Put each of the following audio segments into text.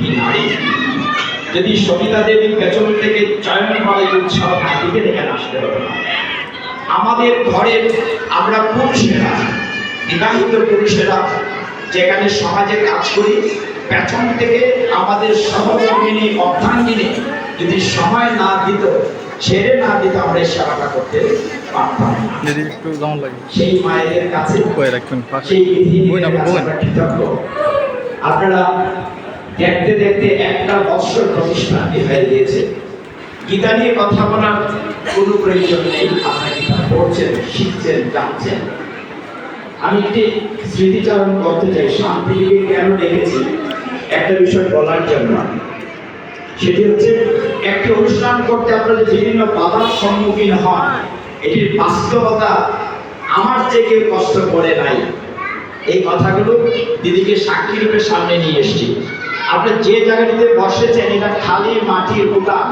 কি নারী যদি সবিতা দেবী পেছন থেকে চয়ন করে উৎসাহ হাতিকে দেখে আসতে হবে। আমাদের ঘরের আমরা পুরুষেরা বিবাহিত পুরুষেরা যেখানে সমাজে কাজ করি পেছন থেকে আমাদের সহকর্মিনী অর্ধাঙ্গিনী যদি সময় না দিত ছেড়ে না দিত আমরা এই সেবাটা করতে পারতাম না। যদি একটু যেমন লাগে। সেই মায়েদের কাছে সেই বিধি আপনারা দেখতে দেখতে একটা বৎসর প্রতিষ্ঠানটি হয়ে গিয়েছে গীতা নিয়ে কথা বলার কোনো প্রয়োজন নেই, আপনারা গীতা পড়ছেন, শিখছেন জানছেন আমি একটি স্মৃতিচারণ করতে চাই, শান্তিকে কেন ডেকেছি? একটা বিষয় বলার জন্য। সেটি হচ্ছে, একটি অনুষ্ঠান করতে আপনারা বিভিন্ন বাধার সম্মুখীন হন। এটির বাস্তবতা আমার যে কেউ কষ্ট করে নাই। এই কথাগুলো দিদিকে সাক্ষী রূপে সামনে নিয়ে এসেছি। আপনি যে জায়গাটিতে বসেছেন, এটা খালি মাটির উঠান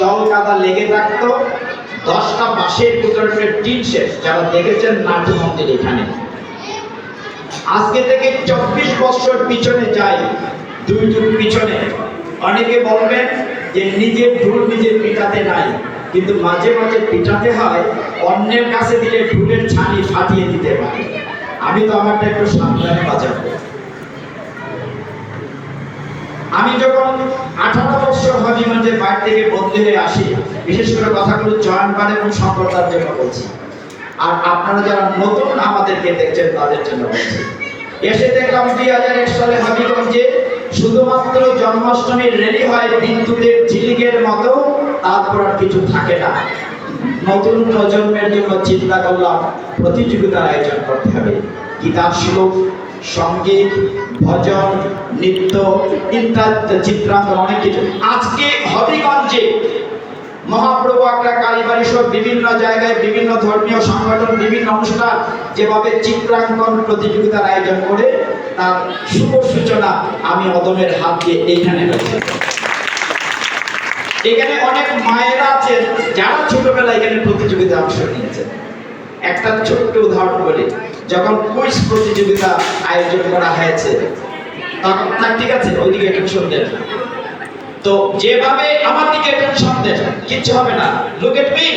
জল কাদা লেগে থাকতো। দশটা বাঁশের ভিতরে টিন শেষ যারা দেখেছেন নাট্য মন্দির এখানে। আজকে থেকে চব্বিশ বছর পিছনে যাই, দুই যুগ পিছনে। অনেকে বলবেন যে নিজের ভুল নিজের পিঠাতে নাই। কিন্তু মাঝে মাঝে পিঠাতে হয়, অন্যের কাছে দিলে ঢুলের ছানি ফাটিয়ে দিতে পারে। আমি তো আমারটা একটু সাবধানে বাজাবো আমি যখন আঠারো বছর হবিগঞ্জের বাড়ি থেকে বন্দী হয়ে আসি, বিশেষ করে কথাগুলো জয়নবার এবং সম্প্রদার জন্য বলছি। আর আপনারা যারা নতুন আমাদেরকে দেখছেন, তাদের জন্য বলছি। এসে দেখলাম দুই হাজার এক সালে হাবিগঞ্জে শুধুমাত্র জন্মাষ্টমীর রেলি হয় বিদ্যুতের ঝিলিকের মতো, তারপর আর কিছু থাকে না। নতুন প্রজন্মের জন্য চিন্তা করলাম, প্রতিযোগিতার আয়োজন করতে হবে। কিতাব শ্লোক সংগীত, ভজন, নৃত্য ইত্যাদি চিত্রাঙ্কন, অনেক কিছু। আজকে হবিগঞ্জে মহাপ্রভু একটা কালীবাড়ি সব বিভিন্ন জায়গায় বিভিন্ন ধর্মীয় সংগঠন, বিভিন্ন অনুষ্ঠান যেভাবে চিত্রাঙ্কন প্রতিযোগিতার আয়োজন করে, তার শুভ সূচনা আমি অদমের হাত দিয়ে এইখানে হয়েছে। এখানে অনেক মায়েরা আছেন, যারা ছোটবেলায় এখানে প্রতিযোগিতা অংশ নিয়েছেন। একটা ছোট্ট উদাহরণ বলি। যখন কুইজ প্রতিযোগিতা আয়োজন করা হয়েছে, তখন ঠিক আছে, ওইদিকে টেনশন দেন তো যেভাবে আমার দিকে টেনশন দেন কিচ্ছু হবে না। Look at me